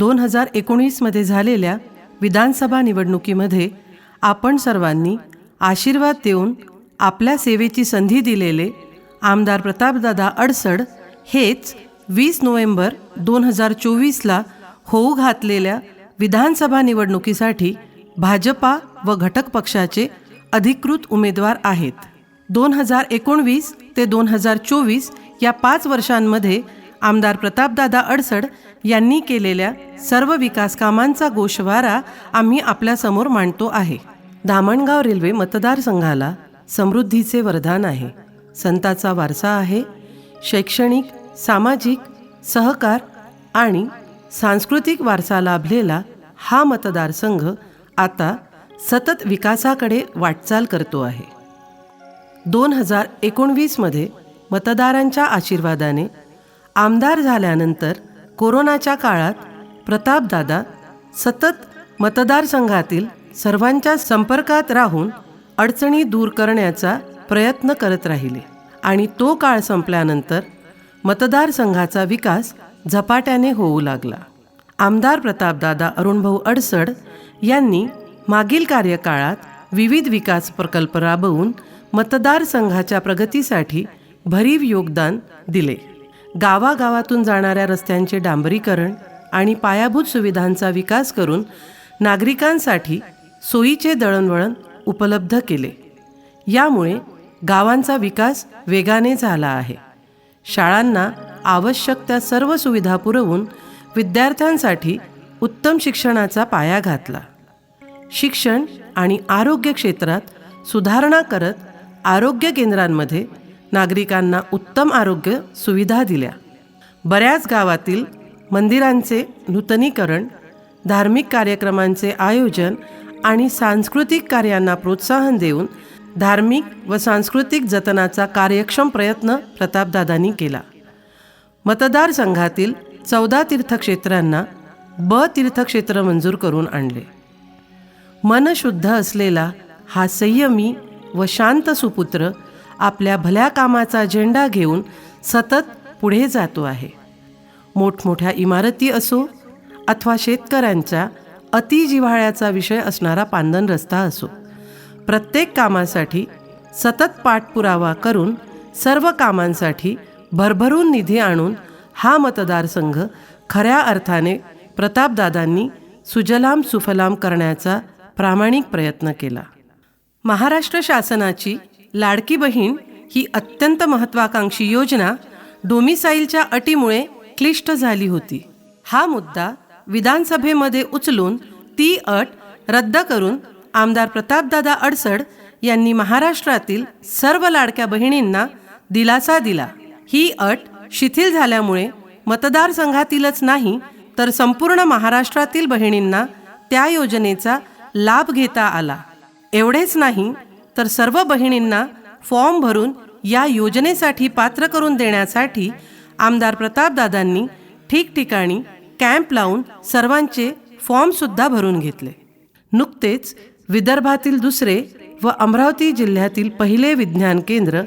दोन हजार एकोणीसमध्ये झालेल्या विधानसभा निवडणुकीमध्ये आपण सर्वांनी आशीर्वाद देऊन आपल्या सेवेची संधी दिलेले आमदार प्रतापदादा अडसड हेच वीस नोव्हेंबर दोन हजार चोवीसला होऊ घातलेल्या विधानसभा निवडणुकीसाठी भाजपा व घटक पक्षाचे अधिकृत उमेदवार आहेत. दोन हजार एकोणवीस ते दोन हजार चोवीस या पाच वर्षांमध्ये आमदार प्रतापदादा अडसड यांनी केलेल्या सर्व विकास कामांचा गोषवारा आम्ही आपल्यासमोर मांडतो आहे. धामणगाव रेल्वे मतदारसंघाला समृद्धीचे वरदान आहे. संताचा वारसा आहे. शैक्षणिक सामाजिक सहकार आणि सांस्कृतिक वारसा लाभलेला हा मतदारसंघ आता सतत विकासाकडे वाटचाल करतो आहे. दोन हजार एकोणवीसमध्ये मतदारांच्या आशीर्वादाने आमदार झाल्यानंतर कोरोनाच्या काळात प्रतापदादा सतत मतदारसंघातील सर्वांच्या संपर्कात राहून अडचणी दूर करण्याचा प्रयत्न करत राहिले आणि तो काळ संपल्यानंतर मतदारसंघाचा विकास झपाट्याने होऊ लागला. आमदार प्रतापदादा अरुणभाऊ अडसड यांनी मागील कार्यकाळात विविध विकास प्रकल्प राबवून मतदारसंघाच्या प्रगतीसाठी भरीव योगदान दिले. गावागावातून जाणाऱ्या रस्त्यांचे डांबरीकरण आणि पायाभूत सुविधांचा विकास करून नागरिकांसाठी सोयीचे दळणवळण उपलब्ध केले. यामुळे गावांचा विकास वेगाने झाला आहे. शाळांना आवश्यक त्या सर्व सुविधा पुरवून विद्यार्थ्यांसाठी उत्तम शिक्षणाचा पाया घातला. शिक्षण आणि आरोग्य क्षेत्रात सुधारणा करत आरोग्य केंद्रांमध्ये नागरिकांना उत्तम आरोग्य सुविधा दिल्या. बऱ्याच गावातील मंदिरांचे नूतनीकरण धार्मिक कार्यक्रमांचे आयोजन आणि सांस्कृतिक कार्यांना प्रोत्साहन देऊन धार्मिक व सांस्कृतिक जतनाचा कार्यक्षम प्रयत्न प्रतापदादांनी केला. मतदारसंघातील चौदा तीर्थक्षेत्रांना ब तीर्थक्षेत्र मंजूर करून आणले. मन शुद्ध असलेला हा संयमी व शांत सुपुत्र आपल्या भल्या कामाचा झेंडा घेऊन सतत पुढे जातो आहे. मोठमोठ्या इमारती असो अथवा शेतकऱ्यांच्या अतिजिव्हाळ्याचा विषय असणारा पांदन रस्ता असो प्रत्येक कामासाठी सतत पाठपुरावा करून सर्व कामांसाठी भरभरून निधी आणून हा मतदारसंघ खऱ्या अर्थाने प्रतापदादांनी सुजलाम सुफलाम करण्याचा प्रामाणिक प्रयत्न केला. महाराष्ट्र शासनाची लाडकी बहीण ही अत्यंत महत्त्वाकांक्षी योजना डोमिसाईलच्या अटीमुळे क्लिष्ट झाली होती. हा मुद्दा विधानसभेमध्ये उचलून ती अट रद्द करून आमदार प्रतापदादा अडसड यांनी महाराष्ट्रातील सर्व लाडक्या बहिणींना दिलासा दिला. ही अट शिथिल झाल्यामुळे मतदारसंघातीलच नाही तर संपूर्ण महाराष्ट्रातील बहिणींना त्या योजनेचा लाभ घेता आला. एवढेच नाही तर सर्व बहिणींना फॉर्म भरून या योजनेसाठी पात्र करून देण्यासाठी आमदार प्रतापदादांनी ठिकठिकाणी कॅम्प लावून सर्वांचे फॉर्मसुद्धा भरून घेतले. नुकतेच विदर्भातील दुसरे व अमरावती जिल्ह्यातील पहिले विज्ञान केंद्र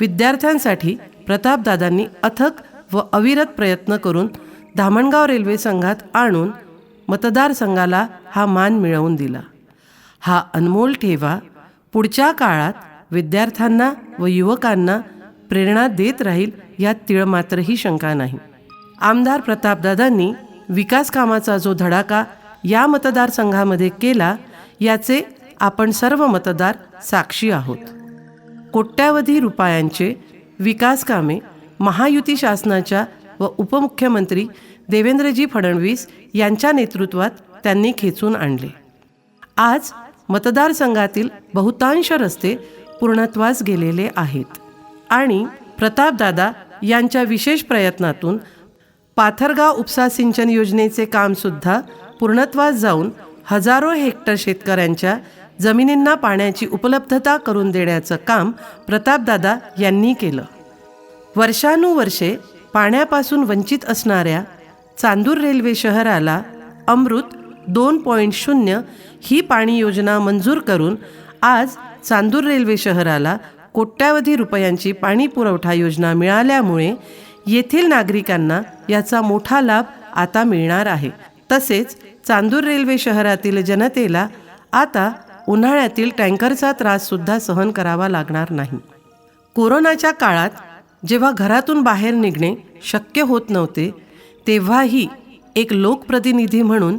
विद्यार्थ्यांसाठी प्रतापदादांनी अथक व अविरत प्रयत्न करून धामणगाव रेल्वे संघात आणून मतदारसंघाला हा मान मिळवून दिला. हा अनमोल ठेवा पुढच्या काळात विद्यार्थ्यांना व युवकांना प्रेरणा देत राहील यात तिळमात्रही शंका नाही. आमदार प्रतापदादांनी विकास कामाचा जो धडाका या मतदारसंघामध्ये केला याचे आपण सर्व मतदार साक्षी आहोत. कोट्यावधी रुपयांचे विकास कामे महायुती शासनाच्या व उपमुख्यमंत्री देवेंद्रजी फडणवीस यांच्या नेतृत्वात त्यांनी खेचून आणले. आज मतदारसंघातील बहुतांश रस्ते पूर्णत्वास गेलेले आहेत. आणि प्रतापदादा यांच्या विशेष प्रयत्नातून पाथरगाव उपसा सिंचन योजनेचे कामसुद्धा पूर्णत्वास जाऊन हजारो हेक्टर शेतकऱ्यांच्या जमिनींना पाण्याची उपलब्धता करून देण्याचं काम प्रतापदादा यांनी केलं. वर्षानुवर्षे पाण्यापासून वंचित असणाऱ्या चांदूर रेल्वे शहराला अमृत दोन पॉईंट शून्य ही पाणी योजना मंजूर करून आज चांदूर रेल्वे शहराला कोट्यावधी रुपयांची पाणी पुरवठा योजना मिळाल्यामुळे येथील नागरिकांना याचा मोठा लाभ आता मिळणार आहे. तसेच चांदूर रेल्वे शहरातील जनतेला आता उन्हाळ्यातील टँकरचा त्राससुद्धा सहन करावा लागणार नाही. कोरोनाच्या काळात जेव्हा घरातून बाहेर निघणे शक्य होत नव्हते तेव्हाही एक लोकप्रतिनिधी म्हणून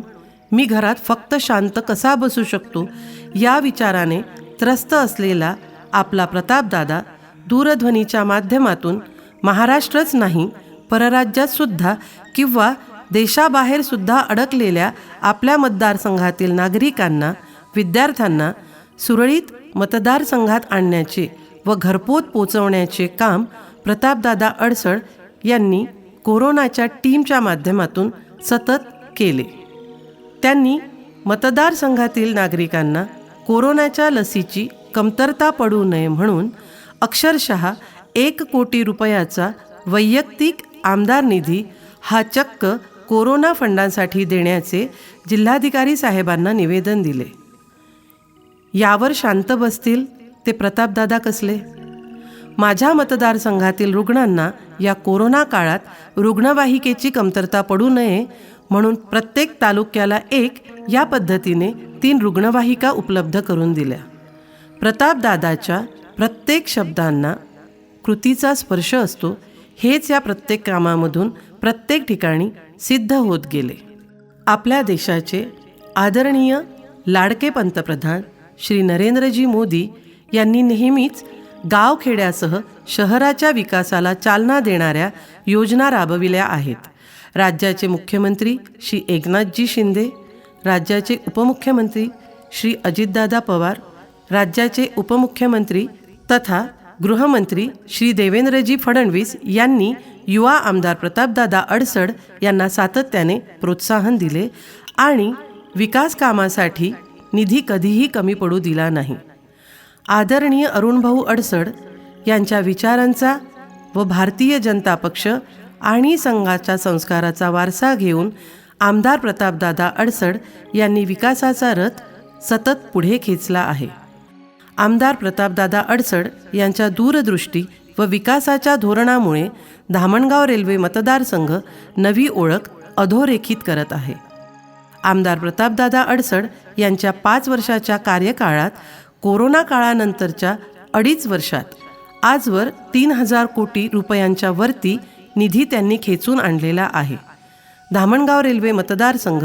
मी घरात फक्त शांत कसा बसू शकतो? या विचाराने त्रस्त असलेला आपला प्रतापदादा दूरध्वनीच्या माध्यमातून महाराष्ट्रच नाही परराज्यातसुद्धा किंवा देशाबाहेरसुद्धा अडकलेल्या आपल्या मतदारसंघातील नागरिकांना विद्यार्थ्यांना सुरळीत मतदारसंघात आणण्याचे व घरपोच पोचवण्याचे काम प्रतापदादा अडसळ यांनी कोरोनाच्या टीमच्या माध्यमातून सतत केले. त्यांनी मतदारसंघातील नागरिकांना कोरोनाच्या लसीची कमतरता पडू नये म्हणून अक्षरशः एक कोटी रुपयाचा वैयक्तिक आमदार निधी हा चक्क कोरोना फंडांसाठी देण्याचे जिल्हाधिकारी साहेबांना निवेदन दिले. यावर शांत बसतील ते प्रतापदादा कसले? माझ्या मतदारसंघातील रुग्णांना या कोरोना काळात रुग्णवाहिकेची कमतरता पडू नये म्हणून प्रत्येक तालुक्याला एक या पद्धतीने तीन रुग्णवाहिका उपलब्ध करून दिल्या. प्रतापदादाच्या प्रत्येक शब्दांना कृतीचा स्पर्श असतो हेच या प्रत्येक कामामधून प्रत्येक ठिकाणी सिद्ध होत गेले. आपल्या देशाचे आदरणीय लाडके पंतप्रधान श्री नरेंद्रजी मोदी यांनी नेहमीच गावखेड्यासह शहराच्या विकासाला चालना देणाऱ्या योजना राबविल्या आहेत. राज्याचे मुख्यमंत्री श्री एकनाथजी शिंदे राज्याचे उपमुख्यमंत्री श्री अजितदादा पवार राज्याचे उपमुख्यमंत्री तथा गृहमंत्री श्री देवेंद्रजी फडणवीस यांनी युवा आमदार प्रतापदादा अडसड यांना सातत्याने प्रोत्साहन दिले आणि विकास कामासाठी निधी कधीही कमी पडू दिला नाही. आदरणीय अरुणभाऊ अडसड यांच्या विचारांचा व भारतीय जनता पक्ष आणि संघाच्या संस्काराचा वारसा घेऊन आमदार प्रतापदादा अडसड यांनी विकासाचा रथ सतत पुढे खेचला आहे. आमदार प्रतापदादा अडसड यांच्या दूरदृष्टी व विकासाच्या धोरणामुळे धामणगाव रेल्वे मतदारसंघ नवी ओळख अधोरेखित करत आहे. आमदार प्रतापदादा अडसड यांच्या पाच वर्षाच्या कार्यकाळात कोरोना काळानंतरच्या अडीच वर्षात आजवर तीन हजार कोटी रुपयांच्या वरती निधी त्यांनी खेचून आणलेला आहे. धामणगाव रेल्वे मतदारसंघ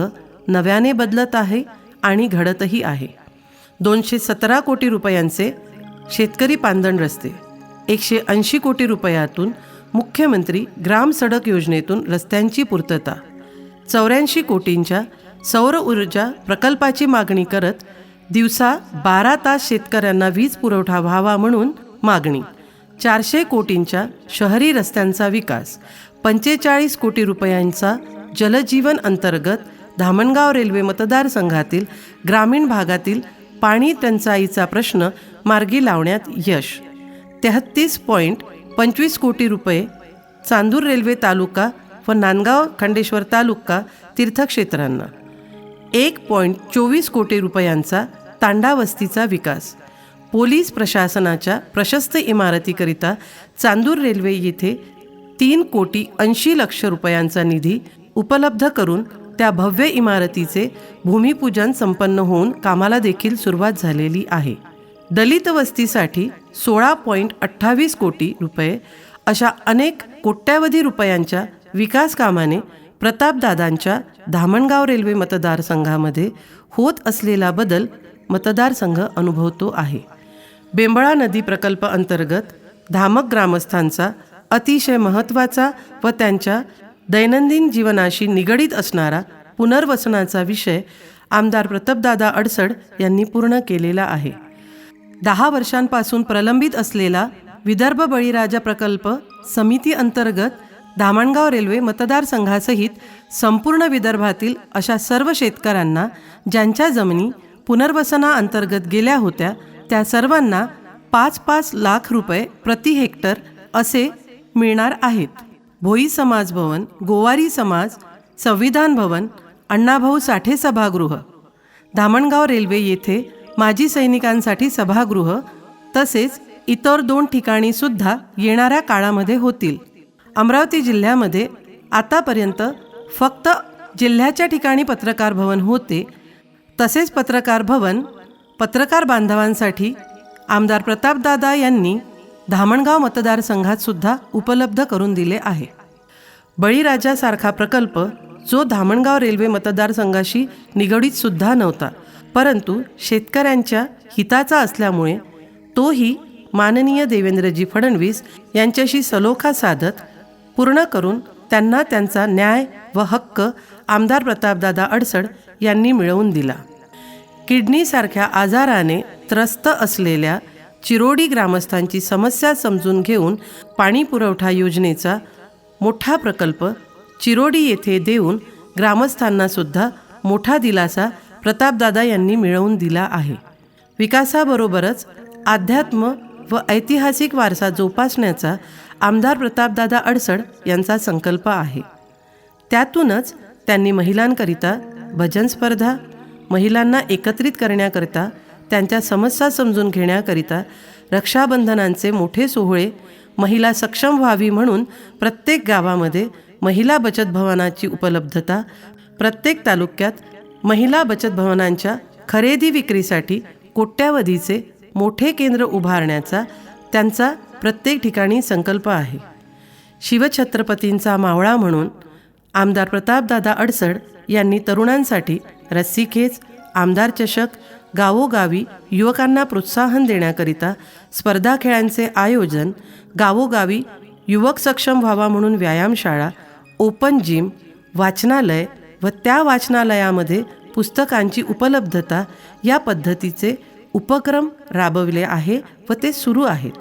नव्याने बदलत आहे आणि घडतही आहे. दोनशे सतरा कोटी रुपयांचे शेतकरी पांदण रस्ते एकशे ऐंशी कोटी रुपयातून मुख्यमंत्री ग्राम सडक योजनेतून रस्त्यांची पूर्तता चौऱ्याऐंशी कोटींच्या सौर ऊर्जा प्रकल्पाची मागणी करत दिवसा बारा तास शेतकऱ्यांना वीज पुरवठा व्हावा म्हणून मागणी चारशे कोटींच्या शहरी रस्त्यांचा विकास पंचेचाळीस कोटी रुपयांचा जलजीवन अंतर्गत धामणगाव रेल्वे मतदारसंघातील ग्रामीण भागातील पाणी टंचाईचा प्रश्न मार्गी लावण्यात यश. तेहत्तीस पॉईंट पंचवीस कोटी रुपये चांदूर रेल्वे तालुका व नांदगाव खंडेश्वर तालुका तीर्थक्षेत्रांना. एक पॉईंट चोवीस कोटी रुपयांचा तांडा वस्तीचा विकास पोलीस प्रशासनाच्या प्रशस्त इमारतीकरिता चांदूर रेल्वे येथे तीन कोटी ऐंशी लक्ष रुपयांचा निधी उपलब्ध करून त्या भव्य इमारतीचे भूमिपूजन संपन्न होऊन कामाला देखील सुरुवात झालेली आहे. दलित वस्तीसाठी सोळा पॉईंट अठ्ठावीस कोटी रुपये अशा अनेक कोट्यावधी रुपयांच्या विकास कामाने प्रतापदादांच्या धामणगाव रेल्वे मतदारसंघामध्ये होत असलेला बदल मतदारसंघ अनुभवतो आहे. बेंबळा नदी प्रकल्प अंतर्गत धामक ग्रामस्थांचा अतिशय महत्त्वाचा व त्यांच्या दैनंदिन जीवनाशी निगडीत असणारा पुनर्वसनाचा विषय आमदार प्रतापदादा अडसड यांनी पूर्ण केलेला आहे. दहा वर्षांपासून प्रलंबित असलेला विदर्भ बळीराजा प्रकल्प समिती अंतर्गत धामणगाव रेल्वे मतदारसंघासहित संपूर्ण विदर्भातील अशा सर्व शेतकऱ्यांना ज्यांच्या जमिनी पुनर्वसना अंतर्गत गेल्या होत्या त्या सर्वांना पाच पाच लाख रुपये प्रति हेक्टर असे मिळणार आहेत. भोई समाज भवन गोवारी समाज संविधान भवन अण्णाभाऊ साठे सभागृह. धामणगाव रेल्वे येथे माजी सैनिकांसाठी सभागृह तसेच इतर दोन ठिकाणी सुद्धा येणाऱ्या काळामध्ये होतील. अमरावती जिल्ह्यामध्ये आतापर्यंत फक्त जिल्ह्याच्या ठिकाणी पत्रकार भवन होते तसेच पत्रकार भवन पत्रकार बांधवांसाठी आमदार प्रतापदादा यांनी धामणगाव मतदारसंघातसुद्धा उपलब्ध करून दिले आहे. बळीराजासारखा प्रकल्प जो धामणगाव रेल्वे मतदारसंघाशी निगडीतसुद्धा नव्हता परंतु शेतकऱ्यांच्या हिताचा असल्यामुळे तोही माननीय देवेंद्रजी फडणवीस यांच्याशी सलोखा साधत पूर्ण करून त्यांना त्यांचा न्याय व हक्क आमदार प्रतापदादा अडसड यांनी मिळवून दिला. किडनीसारख्या आजाराने त्रस्त असलेल्या चिरोडी ग्रामस्थांची समस्या समजून घेऊन पाणी पुरवठा योजनेचा मोठा प्रकल्प चिरोडी येथे देऊन ग्रामस्थांनासुद्धा मोठा दिलासा प्रतापदादा यांनी मिळवून दिला आहे. विकासाबरोबरच अध्यात्म व ऐतिहासिक वारसा जोपासण्याचा आमदार प्रतापदादा अडसड यांचा संकल्प आहे. त्यातूनच त्यांनी महिलांकरिता भजन स्पर्धा महिलांना एकत्रित करण्याकरिता त्यांच्या समस्या समजून घेण्याकरिता रक्षाबंधनांचे मोठे सोहळे महिला सक्षम व्हावी म्हणून प्रत्येक गावामध्ये महिला बचत भवनाची उपलब्धता प्रत्येक तालुक्यात महिला बचत भवनांच्या खरेदी विक्रीसाठी कोट्यावधीचे मोठे केंद्र उभारण्याचा त्यांचा प्रत्येक ठिकाणी संकल्प आहे. शिवछत्रपतींचा मावळा म्हणून आमदार प्रतापदादा अडसड यांनी तरुणांसाठी रस्सीखेच आमदार चषक गावोगावी युवकांना प्रोत्साहन देण्याकरिता स्पर्धा खेळांचे आयोजन गावोगावी युवक सक्षम व्हावा म्हणून व्यायामशाळा ओपन जिम वाचनालय व त्या वाचनालयामध्ये पुस्तकांची उपलब्धता या पद्धतीचे उपक्रम राबविले आहे व ते सुरू आहेत.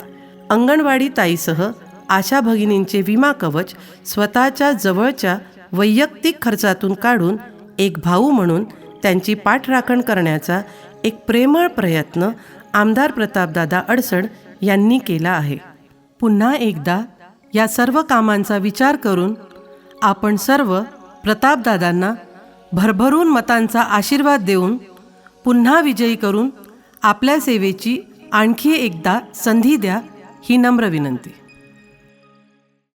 अंगणवाडी ताईसह आशा भगिनींचे विमा कवच स्वतःच्या जवळच्या वैयक्तिक खर्चातून काढून एक भाऊ म्हणून त्यांची पाठराखण करण्याचा एक प्रेमळ प्रयत्न आमदार प्रतापदादा अडसड यांनी केला आहे. पुन्हा एकदा या सर्व कामांचा विचार करून आपण सर्व प्रतापदादांना भरभरून मतांचा आशीर्वाद देऊन पुन्हा विजयी करून आपल्या सेवेची आणखी एकदा संधी द्या ही नम्र विनंती.